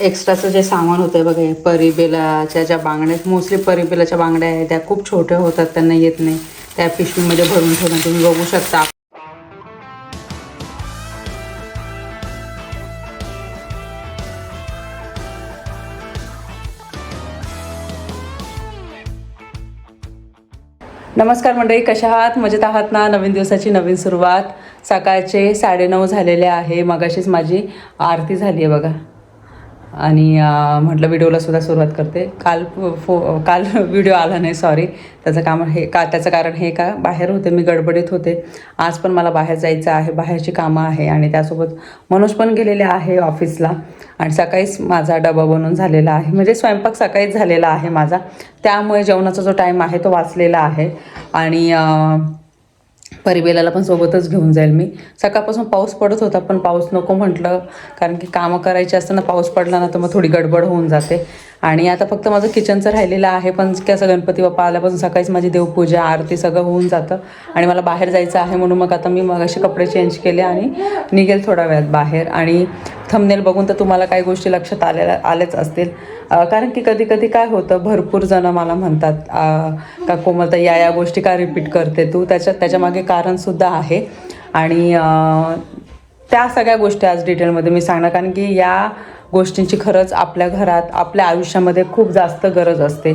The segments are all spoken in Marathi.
एक्स्ट्राचं जे सामान होतं बघा हे परिबेलाच्या ज्या बांगड्या मोस्टली परिबेलाच्या बांगड्या आहेत त्या खूप छोट्या होतात त्यांना येत नाही. त्या पिशवीमध्ये भरून ठेवणं तुम्ही बघू शकता. नमस्कार मंडळी कशा आहात? मजेत आहात ना? नवीन दिवसाची नवीन सुरुवात. सकाळचे साडेनऊ झालेले आहे. मगाशीच माझी आरती झाली आहे बघा. आणि म्हटलं व्हिडिओला सुद्धा सुरुवात करते. काल फो काल व्हिडिओ आला नाही सॉरी त्याचं काम हे का त्याचं कारण हे का बाहेर होते मी गडबडीत होते. आज पण मला बाहेर जायचं आहे बाहेरची कामं आहे आणि त्यासोबत मनोज पण गेलेले आहे ऑफिसला. आणि सकाळीच माझा डबा बनवून झालेला आहे. म्हणजे स्वयंपाक सकाळीच झालेला आहे माझा. त्यामुळे जेवणाचा जो टाईम आहे तो वाचलेला आहे. आणि परिबेलाला पण सोबतच घेऊन जाईल मी. सकाळपासून पाऊस पडत होता पण पाऊस नको म्हटलं. कारण की कामं करायची असताना पाऊस पडला ना तर मग थोडी गडबड होऊन जाते. आणि आता फक्त माझं किचनचं राहिलेलं आहे पण कसं गणपती बाप्पा आल्यापासून सकाळीच माझी देवपूजा आरती सगळं होऊन जातं. आणि मला बाहेर जायचं आहे म्हणून मग आता मी मग असे कपडे चेंज केले आणि निघेल थोड्या वेळात बाहेर. आणि थंबनेल बघून तर तुम्हाला काही गोष्टी लक्षात आलेल्या आलेच असतील. कारण की कधी कधी काय होतं भरपूर जणं मला म्हणतात का कोमलता या या गोष्टी का रिपीट करते तू? त्याच्या त्याच्यामागे कारणसुद्धा आहे. आणि त्या सगळ्या गोष्टी आज डिटेलमध्ये मी सांगणार कारण की या गोष्टींची खरंच आपल्या घरात आपल्या आयुष्यामध्ये खूप जास्त गरज असते.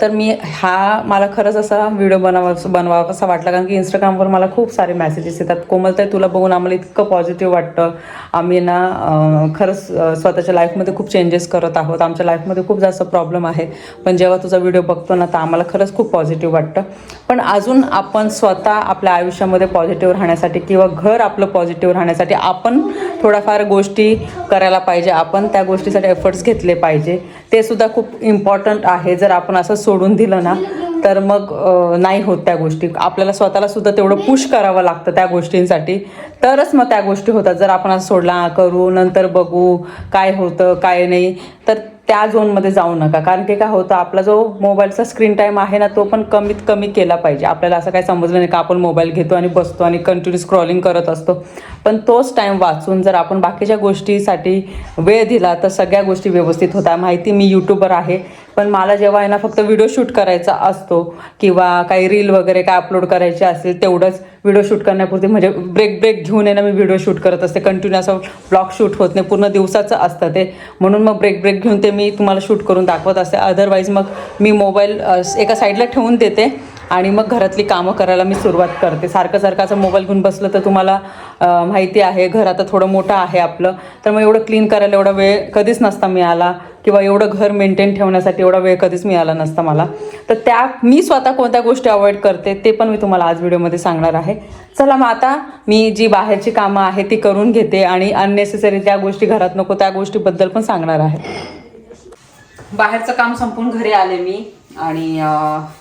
तर मी हा मला खरंच असा व्हिडिओ बनवा बनवा असा वाटला. कारण की इंस्टाग्रामवर मला खूप सारे मेसेजेस येतात. कोमलताई तुला बघून आम्हाला इतकं पॉझिटिव्ह वाटतं. आम्ही ना खरंच स्वतःच्या लाईफमध्ये खूप चेंजेस करत आहोत. आमच्या लाईफमध्ये खूप जास्त प्रॉब्लेम आहे. पण जेव्हा तुझा व्हिडिओ बघतो ना तर आम्हाला खरंच खूप पॉझिटिव्ह वाटतं. पण अजून आपण स्वतः आपल्या आयुष्यामध्ये पॉझिटिव्ह राहण्यासाठी किंवा घर आपलं पॉझिटिव्ह राहण्यासाठी आपण थोड्याफार गोष्टी करायला पाहिजे. आपण त्या गोष्टीसाठी एफर्ट्स घेतले पाहिजे. ते सुद्धा खूप इम्पॉर्टंट आहे. जर आपण असं सोडून दिलं ना तर मग नाही होत त्या गोष्टी. आपल्याला स्वतःला सुद्धा तेवढं पुश करावं लागतं त्या गोष्टींसाठी. तरच मग त्या गोष्टी होतात. जर आपण असं सोडला करू नंतर बघू काय होतं काय नाही तर त्या झोनमध्ये जाऊ नका. कारण की काय होतं आपला जो मोबाईलचा स्क्रीन टाईम आहे ना तो पण कमीत कमी केला पाहिजे. आपल्याला असं काही समजलं नाही का आपण मोबाईल घेतो आणि बसतो आणि कंटिन्यू स्क्रॉलिंग करत असतो. पण तोच टाईम वाचून जर आपण बाकीच्या गोष्टीसाठी वेळ दिला तर सगळ्या गोष्टी व्यवस्थित होतात. माहिती मी यूट्यूबर आहे. पण मला जेव्हा आहे ना फक्त व्हिडिओ शूट करायचा असतो किंवा काही रील वगैरे काय अपलोड करायचे असेल तेवढंच व्हिडिओ शूट करण्यापुरती म्हणजे ब्रेक ब्रेक घेऊन आहे ना मी व्हिडिओ शूट करत असते. कंटिन्यू असं ब्लॉग शूट होत नाही. पूर्ण दिवसाचं असतं ते. म्हणून मग ब्रेक ब्रेक घेऊन ते मी तुम्हाला शूट करून दाखवत असते. अदरवाईज मग मी मोबाईल एका साईडला ठेवून देते. आणि मग घरातली कामं करायला मी सुरुवात करते. सारखं सारखं असं मोबाईल घेऊन बसलं तर तुम्हाला माहिती आहे घर आता थोडं मोठं आहे आपलं. तर मग एवढं क्लीन करायला एवढा वेळ कधीच नसता मिळाला किंवा एवढं घर मेंटेन ठेवण्यासाठी एवढा वेळ कधीच मिळाला नसता मला. तर त्या मी स्वतः कोणत्या गोष्टी अवॉइड करते ते पण मी तुम्हाला आज व्हिडिओमध्ये सांगणार आहे. चला मग आता मी जी बाहेरची कामं आहे ती करून घेते आणि अननेसेसरी त्या गोष्टी घरात नको त्या गोष्टीबद्दल पण सांगणार आहे. बाहेरचं काम संपून घरी आले मी. आणि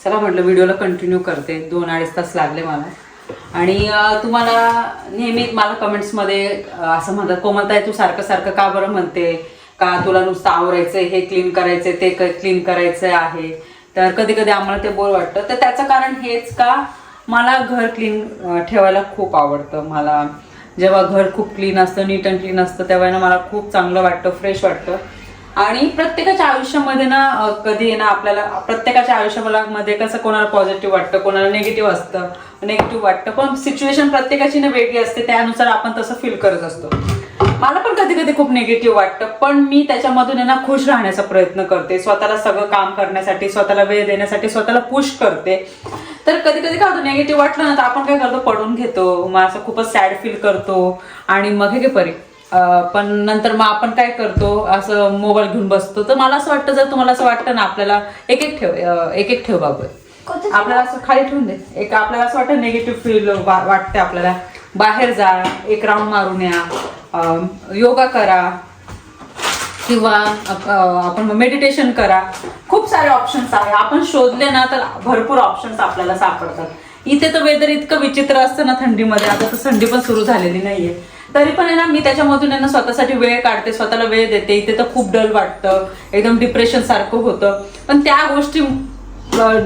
चला म्हटलं व्हिडिओला कंटिन्यू करते. दोन अडीच तास लागले मला. आणि तुम्हाला नेहमी मला कमेंट्समध्ये असं म्हणतात कोमलताय तू सारखं सारखं का बरं म्हणते? का तुला नुसतं आवरायचं हे क्लीन करायचं ते क्लीन करायचं आहे? तर कधी कधी आम्हाला ते बोर वाटतं. तर त्याचं कारण हेच का मला घर क्लीन ठेवायला खूप आवडतं. मला जेव्हा घर खूप क्लीन असतं नीट अँड क्लीन असतं तेव्हा मला खूप चांगलं वाटतं फ्रेश वाटतं. आणि प्रत्येकाच्या आयुष्यामध्ये ना कधी ना आपल्याला प्रत्येकाच्या आयुष्यामध्ये कसं कोणाला पॉझिटिव्ह वाटतं कोणाला निगेटिव्ह असतं निगेटिव्ह वाटतं. पण सिच्युएशन प्रत्येकाची ना वेगळी असते त्यानुसार आपण तसं फील करत असतो. मला पण कधी कधी खूप निगेटिव्ह वाटतं पण मी त्याच्यामधून ना खुश राहण्याचा प्रयत्न करते. स्वतःला सगळं काम करण्यासाठी स्वतःला वेळ देण्यासाठी स्वतःला पुश करते. तर कधी कधी काय होतं निगेटिव्ह वाटलं ना तर आपण काय करतो पडून घेतो. मग असं खूपच सॅड फील करतो. आणि मग हे परी. पण नंतर मग आपण काय करतो असं मोबाईल घेऊन बसतो. तर मला असं वाटतं जर तुम्हाला असं वाटतं ना आपल्याला एक एक ठेव एक एक ठेव? बाबा आपल्याला असं खाली ठेवून दे. एक आपल्याला असं वाटतं निगेटिव्ह फील वाटते आपल्याला. बाहेर जा एक राऊंड मारून या योगा करा किंवा आपण मेडिटेशन करा. खूप सारे ऑप्शन्स आहे. आपण शोधले ना तर भरपूर ऑप्शन्स आपल्याला सापडतात. इथे तर वेदर इतकं विचित्र असतं ना थंडीमध्ये. आता तर थंडी पण सुरू झालेली नाहीये. तरी पण आहे ना मी त्याच्यामधून आहे ना स्वतःसाठी वेळ काढते स्वतःला वेळ देते. इथे तर खूप डल वाटतं एकदम डिप्रेशन सारखं होतं. पण त्या गोष्टी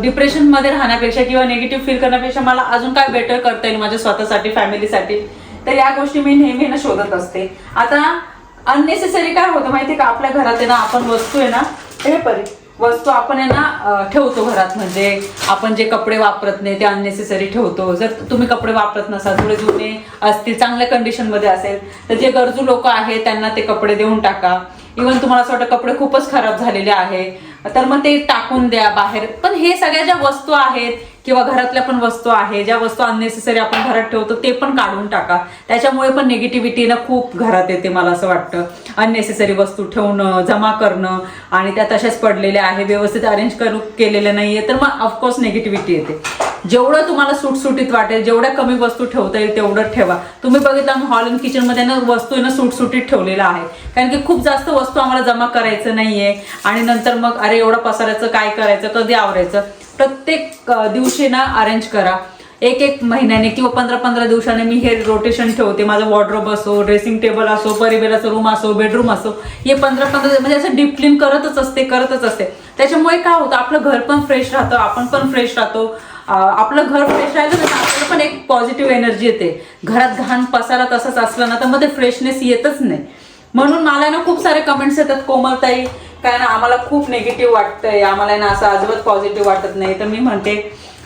डिप्रेशनमध्ये राहण्यापेक्षा किंवा निगेटिव्ह फील करण्यापेक्षा मला अजून काय बेटर करता येईल माझ्या स्वतःसाठी फॅमिलीसाठी तर या गोष्टी मी नेहमी ना शोधत असते. आता अननेसेसरी काय होतं माहिती का? आपल्या घरात आहे ना आपण वस्तू आहे ना हे परी वस्तू आपण आहे ना ठेवतो घरात. म्हणजे आपण जे कपडे वापरत नाही ते अननेसेसरी ठेवतो. जर तुम्ही कपडे वापरत नसाल थोडे जुने असतील चांगल्या कंडिशनमध्ये असेल तर जे गरजू लोक आहेत त्यांना ते कपडे देऊन टाका. इवन तुम्हाला असं वाटतं कपडे खूपच खराब झालेले आहे. तर मग ते टाकून द्या बाहेर. पण हे सगळ्या ज्या वस्तू आहेत किंवा घरातल्या पण वस्तू आहे ज्या वस्तू अननेसेसरी आपण घरात ठेवतो ते पण काढून टाका. त्याच्यामुळे पण निगेटिव्हिटी ना खूप घरात येते मला असं वाटतं. अननेसेसरी वस्तू ठेवणं जमा करणं आणि त्या तशाच पडलेल्या आहे व्यवस्थित अरेंज करू केलेल्या नाहीये तर मग ऑफकोर्स निगेटिव्हिटी येते. जेवढं तुम्हाला सुटसुटीत वाटेल जेवढ्या कमी वस्तू ठेवता येईल तेवढं ठेवा. तुम्ही बघितलं आम्ही हॉल अँड किचनमध्ये ना वस्तू आहे ना सुटसुटीत ठेवलेला आहे कारण की खूप जास्त वस्तू आम्हाला जमा करायचं नाहीये. आणि नंतर मग अरे एवढं पसारायचं काय करायचं कधी आवरायचं? प्रत्येक दिवशी ना अरेंज करा. एक एक महिन्याने किंवा पंधरा पंधरा दिवसाने मी हे रोटेशन ठेवते. माझं वॉर्ड्रोब असो ड्रेसिंग टेबल असो परिवेराचा रूम असो बेडरूम असो हे पंधरा पंधरा म्हणजे असं डीप क्लीन करतच असते करतच असते. त्याच्यामुळे काय होतं आपलं घर पण फ्रेश राहतं आपण पण फ्रेश राहतो. आपलं घर फ्रेश राहिलं ना तर आपल्याला पण एक पॉझिटिव्ह एनर्जी येते. घरात घाण पसारा तसाच असला ना तर मग ते फ्रेशनेस येतच नाही. म्हणून मला ना खूप सारे कमेंट्स येतात कोमलताई काय ना आम्हाला खूप निगेटिव्ह वाटतंय आम्हाला ना असं अजिबात पॉझिटिव्ह वाटत नाही. तर मी म्हणते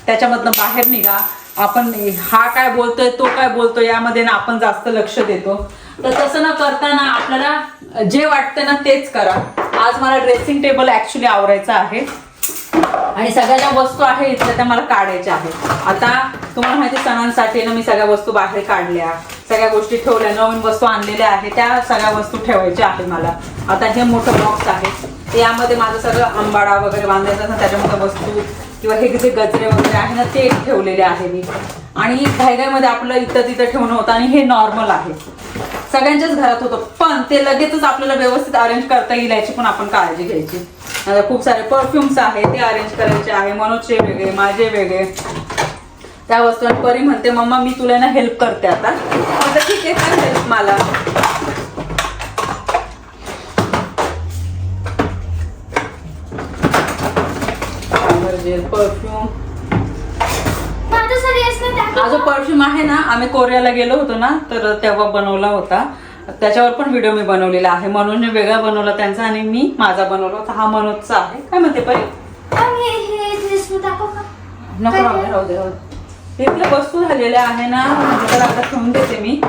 त्याच्यामधनं बाहेर निघा. आपण हा काय बोलतोय तो काय बोलतोय यामध्ये ना आपण जास्त लक्ष देतो. तर तसं न करताना आपल्याला जे वाटतं ना तेच करा. आज मला ड्रेसिंग टेबल ऍक्च्युली आवरायचं आहे. आणि सगळ्या ज्या वस्तू आहे इथल्या त्या मला काढायच्या आहेत. आता तुम्हाला माहिती सणांसाठी ना मी सगळ्या वस्तू बाहेर काढल्या. सगळ्या गोष्टी ठेवल्या नवीन वस्तू आणलेल्या आहेत त्या सगळ्या वस्तू ठेवायच्या आहेत मला. आता हे मोठं बॉक्स आहे. यामध्ये माझं सगळं आंबाडा वगैरे बांधायचं ना त्याच्यामध्ये वस्तू किंवा हे जे गजरे वगैरे आहे ना ते ठेवलेले आहे मी. आणि घाईघाईमध्ये आपलं इथं तिथं ठेवणं होतं आणि हे नॉर्मल आहे. सगळ्यांच्याच घरात होतं. पण ते लगेचच आपल्याला व्यवस्थित अरेंज करता येईल याची पण आपण काळजी घ्यायची. खूप सारे परफ्युम्स आहे ते अरेंज करायचे आहे. मनोजचे वेगळे माझे वेगळे. त्या वस्तू आणि परी म्हणते मम्मा मी तुला ना हेल्प करते आता. आता ठीक आहे काय हेल्प मला. परफ्यूम हा जो परफ्यूम आहे ना आम्ही कोरियाला गेलो होतो ना तर तेव्हा बनवला होता. त्याच्यावर पण व्हिडिओ मी बनवलेला आहे. मनोजने वेगळा बनवला त्यांचा आणि मी माझा बनवला होता. हा मनोजचा आहे. काय म्हणते परी नको राहू दे, राहू दे इथल्या वस्तू झालेल्या आहे ना म्हणजे त्याला आता ठेवून देते मी.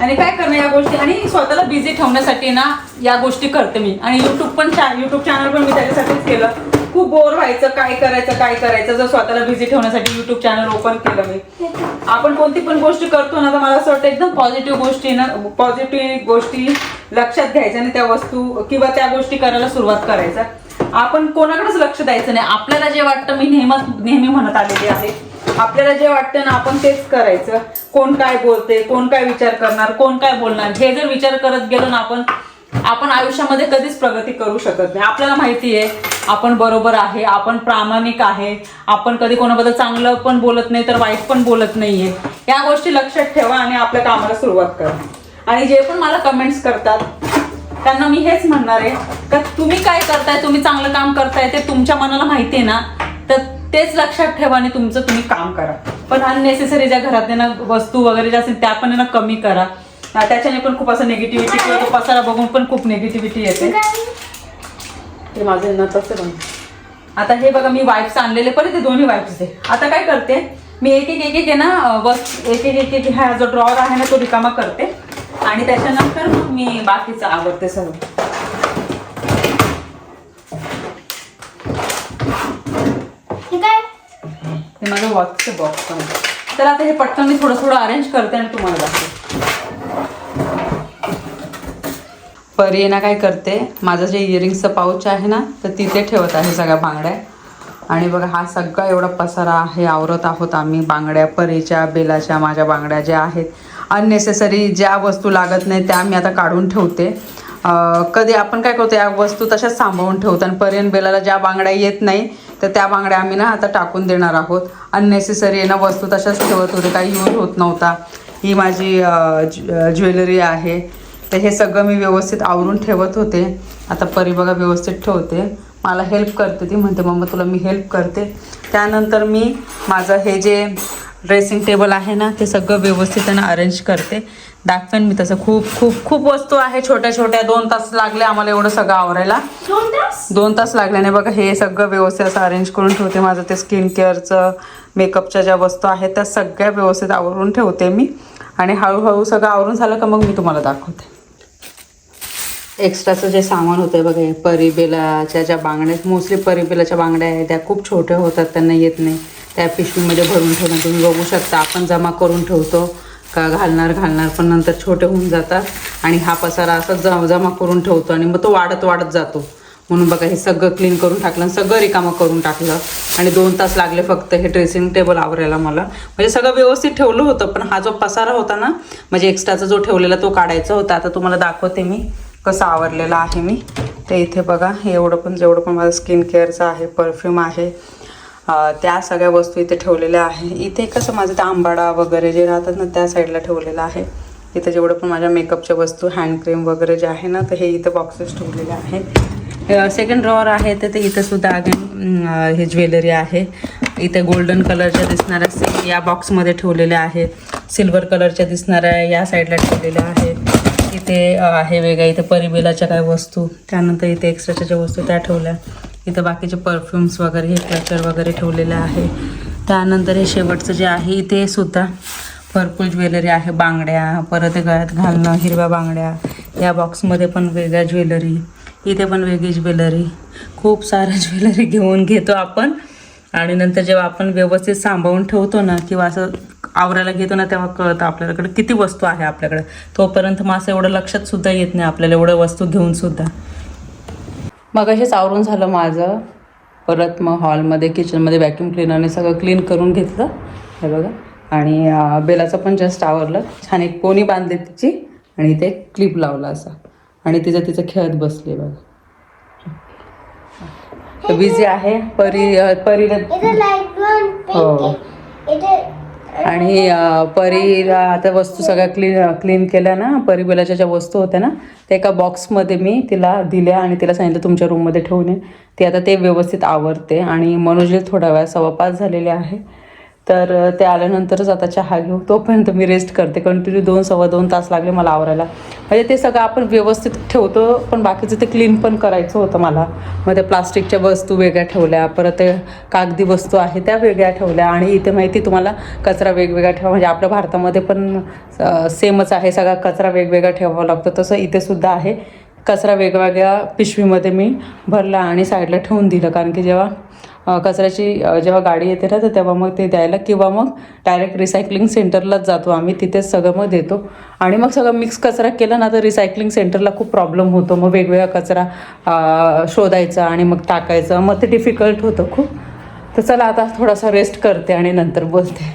आणि काय करणं या गोष्टी? आणि स्वतःला बिझी ठेवण्यासाठी ना या गोष्टी करते मी. आणि युट्यूब पण युट्यूब चॅनल पण मी त्याच्यासाठीच केलं. खूप बोर व्हायचं काय करायचं काय करायचं जर स्वतःला बिझी ठेवण्यासाठी युट्यूब चॅनल ओपन केलं मी. आपण कोणती पण गोष्टी करतो ना तर मला असं वाटतं एकदम पॉझिटिव्ह गोष्टी ना पॉझिटिव्ह गोष्टी लक्षात घ्यायच्या आणि त्या वस्तू किंवा त्या गोष्टी करायला सुरुवात करायचा. आपण कोणाकडेच लक्ष द्यायचं नाही. आपल्याला जे वाटतं मी नेहमी नेहमी म्हणत आलेली आहे. आपल्याला जे वाटतं ना आपण तेच करायचं. कोण काय बोलते कोण काय विचार करणार कोण काय बोलणार हे जर विचार करत गेलो ना आपण आपण आयुष्यामध्ये कधीच प्रगती करू शकत नाही. आपल्याला माहिती आहे आपण बरोबर आहे आपण प्रामाणिक आहे आपण कधी कोणाबद्दल चांगलं पण बोलत नाही तर वाईट पण बोलत नाहीये. या गोष्टी लक्षात ठेवा आणि आपल्या कामाला सुरुवात करा. आणि जे पण मला कमेंट्स करतात त्यांना मी हेच म्हणणार आहे का तुम्ही काय करताय तुम्ही चांगलं काम करताय ते तुमच्या मनाला माहिती आहे ना तेच लक्षात ठेवा आणि तुमचं तुम्ही काम करा. पण अननेसेसरी ज्या घरात ना वस्तू वगैरे ज्या असतील त्या पण ना कमी करा. त्याच्याने पण खूप असं निगेटिव्हिटी किंवा तो पसारा बघून पण खूप निगेटिव्हिटी येते. ते माझे न तसं आता हे बघा मी वाईप्स आणलेले पण ते दोन्ही वाईप्स आहे. आता काय करते? मी एक एक एक एक ना अं, वस एक एक एक एक हा जो ड्रॉवर आहे ना तो रिकामा करते. आणि त्याच्यानंतर मग मी बाकीचं आवडते सर्व हे काय ते माझं वॉचचं बॉक्स पण तर आता हे पटकन मी थोडं थोडं अरेंज करते आणि तुम्हाला दाखवते. परी ना काय करते माझं जे इयरिंगचं पाऊच आहे ना तर तिथे ठेवत आहे सगळ्या बांगड्या. आणि बघा हा सगळा एवढा पसारा आहे आवरत आहोत आम्ही बांगड्या परीच्या बेलाच्या माझ्या बांगड्या ज्या आहेत. अननेसेसरी ज्या वस्तू लागत नाही त्या मी आता काढून ठेवते. कधी आपण काय करतो या वस्तू तशाच सांभाळून ठेवतो. आणि पर्यंत बेलाला ज्या बांगड्या येत नाही तर त्या बांगड्या आम्ही ना आता टाकून देणार आहोत. अननेसेसरी आहे ना वस्तू तशाच ठेवत होते काही यूज होत नव्हता. ही माझी ज्वेलरी आहे. तर हे सगळं मी व्यवस्थित आवरून ठेवत होते. आता परी बघा व्यवस्थित ठेवते. मला हेल्प करते ती म्हणते मम्मा तुला मी हेल्प करते. त्यानंतर मी माझं हे जे ड्रेसिंग टेबल आहे ना ते सगळं व्यवस्थित त्यांना अरेंज करते. दाखवेन मी तसं. खूप खूप खूप वस्तू आहे. छोट्या छोट्या. दोन तास लागले आम्हाला एवढं सगळं आवरायला. दोन तास? लागल्याने बघा. हे सगळं व्यवस्थित असं अरेंज करून ठेवते माझं ते स्किन केअरचं मेकअपच्या ज्या वस्तू आहेत त्या सगळ्या व्यवस्थित आवरून ठेवते मी. आणि हळूहळू सगळं आवरून झालं का मग मी तुम्हाला दाखवते. एक्स्ट्राचं जे सामान होतं बघा हे परिबेलाच्या ज्या बांगड्या मोस्टली परिबेलाच्या बांगड्या आहेत. त्या खूप छोट्या होतात त्यांना येत नाही. त्या पिशवीमध्ये भरून ठेवणं तुम्ही बघू शकता. आपण जमा करून ठेवतो. का घालणार घालणार पण नंतर छोटे होऊन जातात. आणि हा पसारा असा ज जमा करून ठेवतो आणि मग तो वाढत वाढत जातो. म्हणून बघा हे सगळं क्लीन करून टाकलं सगळं रिकामं करून टाकलं. आणि दोन तास लागले फक्त हे ड्रेसिंग टेबल आवरायला मला. म्हणजे सगळं व्यवस्थित ठेवलं होतं पण हा जो पसारा होता ना म्हणजे एक्स्ट्राचा जो ठेवलेला तो काढायचा होता. आता तुम्हाला दाखवते मी कसं आवरलेलं आहे मी. ते इथे बघा हे एवढं पण जेवढं पण माझं स्किन केअरचं आहे परफ्यूम आहे. त्या सगळ्या वस्तू इथे ठेवलेल्या आहे. इथे कसं माझं ते आंबाडा वगैरे जे राहतात ना त्या साईडला ठेवलेलं आहे. इथं जेवढं पण माझ्या मेकअपच्या वस्तू हँड क्रीम वगैरे जे आहे ना तर हे इथं बॉक्सेस ठेवलेले आहे. सेकंड ड्रॉवर आहे तर ते इथं सुद्धा अगेन हे ज्वेलरी आहे. इथे गोल्डन कलरच्या दिसणाऱ्या से या बॉक्समध्ये ठेवलेल्या आहेत सिल्वर कलरच्या दिसणाऱ्या या साईडला ठेवलेल्या आहेत इथे आहे वेगळ्या इथे परिबेलाच्या काय वस्तू त्यानंतर इथे एक्स्ट्राच्या ज्या वस्तू त्या ठेवल्या. इथं बाकीचे परफ्युम्स वगैरे हे क्लचर वगैरे ठेवलेलं आहे. त्यानंतर हे शेवटचं जे आहे ते सुद्धा भरपूर ज्वेलरी आहे. बांगड्या परत गळ्यात घालणं हिरव्या बांगड्या. या बॉक्समध्ये पण वेगळ्या ज्वेलरी इथे पण वेगळी ज्वेलरी खूप साऱ्या ज्वेलरी घेऊन घेतो आपण. आणि नंतर जेव्हा आपण व्यवस्थित सांभाळून ठेवतो ना किंवा असं आवरायला घेतो ना तेव्हा कळतं आपल्याकडे किती वस्तू आहे आपल्याकडे. तोपर्यंत मग असं एवढं लक्षात सुद्धा येत नाही आपल्याला एवढं वस्तू घेऊन सुद्धा. मग असेच आवरून झालं माझं. परत मग हॉलमध्ये किचनमध्ये व्हॅक्यूम क्लिनरने सगळं क्लीन करून घेतलं. हे बघा. आणि बेलाचं पण जस्ट आवरलं. छान एक पोनी बांधली तिची आणि इथे क्लिप लावला असा. आणि तिचं तिचं खेळत बसली बघा. बिझी आहे. परी परीला पण हो. आणि परी परीला आता वस्तू सगळ्या क्लीन क्लीन केल्या ना परिबेलाच्या ज्या वस्तू होत्या ना त्या एका बॉक्समध्ये मी तिला दिल्या आणि तिला सांगितलं तुमच्या रूममध्ये ठेवून ती आता ते व्यवस्थित आवरते आणि मनोजला थोडा वेळ सव्वा झालेले आहे. तर ते आल्यानंतरच आता चहा घेऊ. तोपर्यंत मी रेस्ट करते. कंटिन्यू दोन सव्वा दोन तास लागले मला आवरायला. म्हणजे ते सगळं आपण व्यवस्थित ठेवतो पण बाकीचं ते क्लीन पण करायचं होतं मला. मग त्या प्लास्टिकच्या वस्तू वेगळ्या ठेवल्या परत कागदी वस्तू आहे त्या वेगळ्या ठेवल्या. आणि इथे माहिती तुम्हाला कचरा वेगवेगळा ठेवा. म्हणजे आपल्या भारतामध्ये पण सेमच आहे सगळा कचरा वेगवेगळा ठेवावा लागतो. तसं इथे सुद्धा आहे. कचरा वेगवेगळ्या पिशवीमध्ये मी भरला आणि साईडला ठेवून दिलं. कारण की जेव्हा कचऱ्याची जेव्हा गाडी येते ना तर तेव्हा मग ते द्यायला किंवा मग डायरेक्ट रिसायकलिंग सेंटरलाच जातो. आम्ही तिथेच सगळं मग देतो. आणि मग सगळं मिक्स कचरा केला ना तर रिसायकलिंग सेंटरला खूप प्रॉब्लेम होतो. मग वेगवेगळा कचरा शोधायचा आणि मग टाकायचं. मग ते डिफिकल्ट होतं खूप. तर चला आता थोडासा रेस्ट करते आणि नंतर बोलते.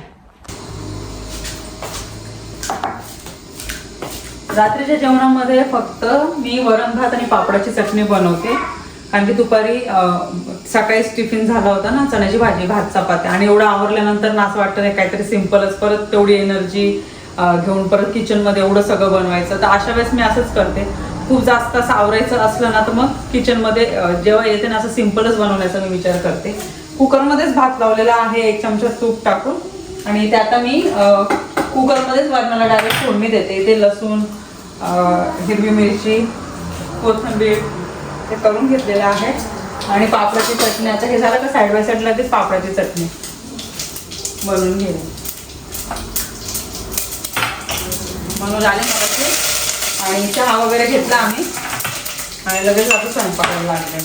रात्रीच्या जेवणामध्ये फक्त मी वरण भात आणि पापडाची चटणी बनवते. कारण की दुपारी सकाळीच टिफिन झाला होता ना चण्याची भाजी भात चपात्या आणि एवढं आवरल्यानंतर ना असं वाटतं नाही काहीतरी सिम्पलच परत तेवढी एनर्जी घेऊन परत किचनमध्ये एवढं सगळं बनवायचं. तर अशा वेळेस मी असंच करते. खूप जास्त असं आवरायचं असलं ना तर मग किचनमध्ये जेव्हा येते ना असं सिम्पलच बनवण्याचा मी विचार करते. कुकरमध्येच भात लावलेला आहे एक चमचा तूप टाकून. आणि ते आता मी कुकरमध्येच वरणाला डायरेक्ट फोडणी देते. इथे लसूण हिरवी मिरची कोथिंबीर ते करून घेतलेलं आहे. आणि पापडाची चटणी आता हे झालं का साईड बाय साईड लगेच पापडाची चटणी. बनवून घेणे म्हणून आले मगाशी आणि चहा वगैरे घेतला आम्ही. आणि लगेच आता स्वयंपाकाला लागले.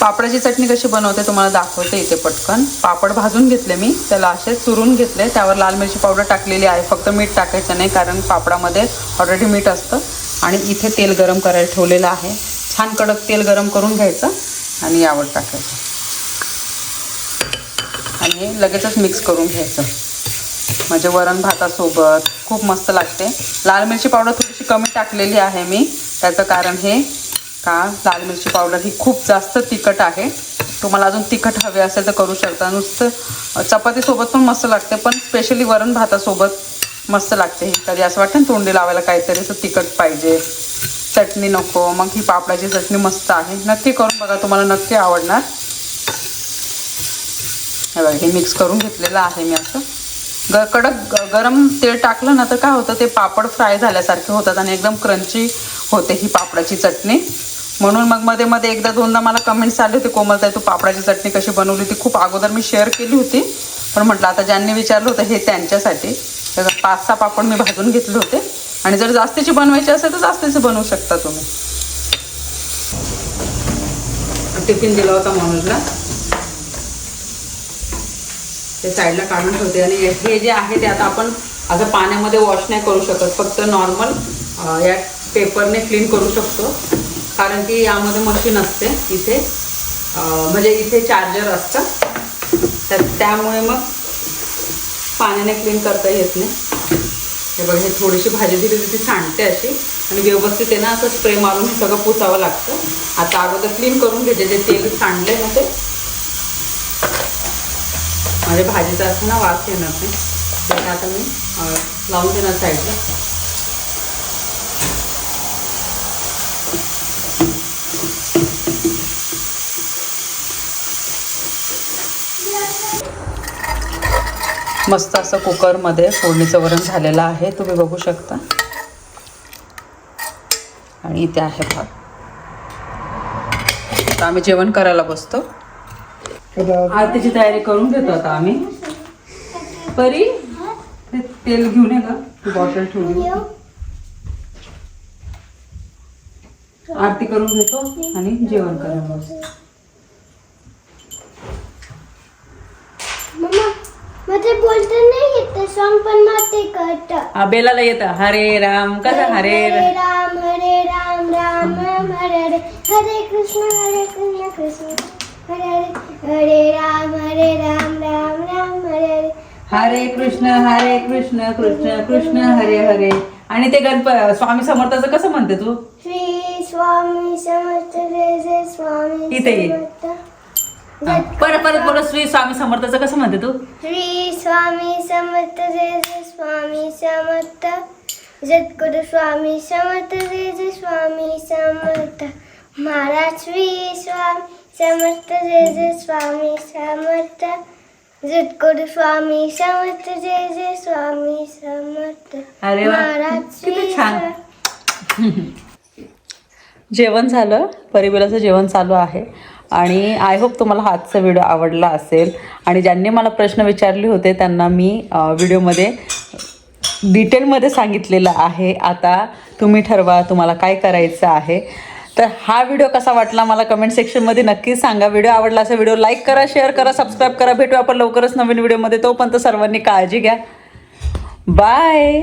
पापडाची चटणी कशी बनवते तुम्हाला दाखवते इथे पटकन. पापड भाजून घेतले मी त्याला असे चुरून घेतले. त्यावर लाल मिरची पावडर टाकलेली आहे. फक्त मीठ टाकायचं नाही कारण पापडामध्ये ऑलरेडी मीठ असतं. आणि इथे तेल गरम करायला ठेवलेलं आहे. छान कडक तेल गरम करून घ्यायचं आणि यावर टाकायचं. आणि लगेचच मिक्स करून घ्यायचं. म्हणजे वरण भातासोबत खूप मस्त लागते. लाल मिरची पावडर थोडीशी कमी टाकलेली आहे मी. त्याचं कारण हे का लाल मिरची पावडर ही खूप जास्त तिखट आहे. तुम्हाला अजून तिखट हवे असेल तर करू शकता. नुसतं चपातीसोबत पण मस्त लागते पण स्पेशली वरण भातासोबत मस्त लागते ही. कधी असं वाटतं ना तोंडी लावायला काहीतरी असं तिखट पाहिजे. चटणी नको मग ही पापडाची चटणी मस्त आहे. नक्की करून बघा तुम्हाला नक्की आवडणार. हे बघा हे मिक्स करून घेतलेलं आहे मी असं. ग कडक ग- गरम तेल टाकलं ना तर काय होतं ते पापड फ्राय झाल्यासारखे होतात आणि एकदम क्रंची होते ही पापडाची चटणी. म्हणून मग मध्ये मध्ये एकदा दोनदा मला कमेंट्स आले होते कोमलताई तू पापडाची चटणी कशी बनवली ती खूप अगोदर मी शेअर केली होती. पण म्हटलं आता ज्यांनी विचारलं होतं हे त्यांच्यासाठी. तर पाच सहा पापड मी भाजून घेतले होते. आणि जर जास्तीची बनवायची असेल तर जास्तीचे बनवू शकता तुम्ही. टिफिन दिला होता मनोजला ते साईडला काढून ठेवते. आणि हे जे आहे ते आता आपण असं पाण्यामध्ये वॉश नाही करू शकत. फक्त नॉर्मल या पेपरने क्लीन करू शकतो. कारण की यामध्ये मशीन असते इथे. म्हणजे इथे चार्जर असतं. तर त्यामुळे मग पाण्याने क्लीन करता येत नाही. हे बघा हे थोडीशी भाजी दिली तिथे ती सांडते अशी. आणि व्यवस्थित आहे ना असं स्प्रे मारून हे सगळं पुसावं लागतं. आता अगोदर क्लीन करून घ्यायचे. जे तेल सांडले ना ते म्हणजे भाजीचा असताना ना वास येणार नाही. त्याला आता मी लावून देणार साईडला. मस्त असं कुकरमध्ये फोडणीचं वरण झालेलं आहे. तुम्ही बघू शकता. आणि इथे आहे भात. आता आम्ही जेवण करायला बसतो. आरतीची तयारी करून घेतो आता आम्ही. परी ते तेल घेऊन ये का ती बॉटल ठेवली आरती करून घेतो आणि जेवण हा, बेलाला येतं हरे राम कसं हरे हरे राम. राम हरे राम राम राम हरे हरे. हरे कृष्ण हरे कृष्ण कृष्ण. हरे हरे हरे राम हरे राम राम राम हरे हरे. हरे कृष्ण हरे कृष्ण कृष्ण कृष्ण हरे हरे. आणि ते गणप स्वामी समर्थाचं कसं म्हणते तू? श्री स्वामी समर्थ जय जय स्वामी इथे ये. समर्थ. परत परत परत श्री स्वामी समर्थाचं कसं म्हणते तू? श्री स्वामी समर्थ जय जय स्वामी समर्थ. जगद्गुरु स्वामी समर्थ जय जय स्वामी समर्थ. महाराज श्री स्वामी समर्थ जय जय स्वामी समर्थ जगद्गुरु स्वामी समर्थ जय जय स्वामी समर्थ अरे वा महाराज किती श्री छान. स्वामी- जेवण झालं परिबेलाचं जेवण चालू आहे. आणि आय होप तुम्हाला हा आजचा व्हिडिओ आवडला असेल. आणि ज्यांनी मला प्रश्न विचारले होते त्यांना मी अ, व्हिडिओमध्ये डिटेलमध्ये सांगितलेलं आहे. आता तुम्ही ठरवा तुम्हाला काय करायचं आहे. तर हा व्हिडिओ कसा वाटला मला कमेंट सेक्शनमध्ये नक्कीच सांगा. व्हिडिओ आवडला असा व्हिडिओ लाईक करा शेअर करा सबस्क्राईब करा. भेटू आपण लवकरच नवीन व्हिडिओमध्ये तोपर्यंत सर्वांनी काळजी घ्या. बाय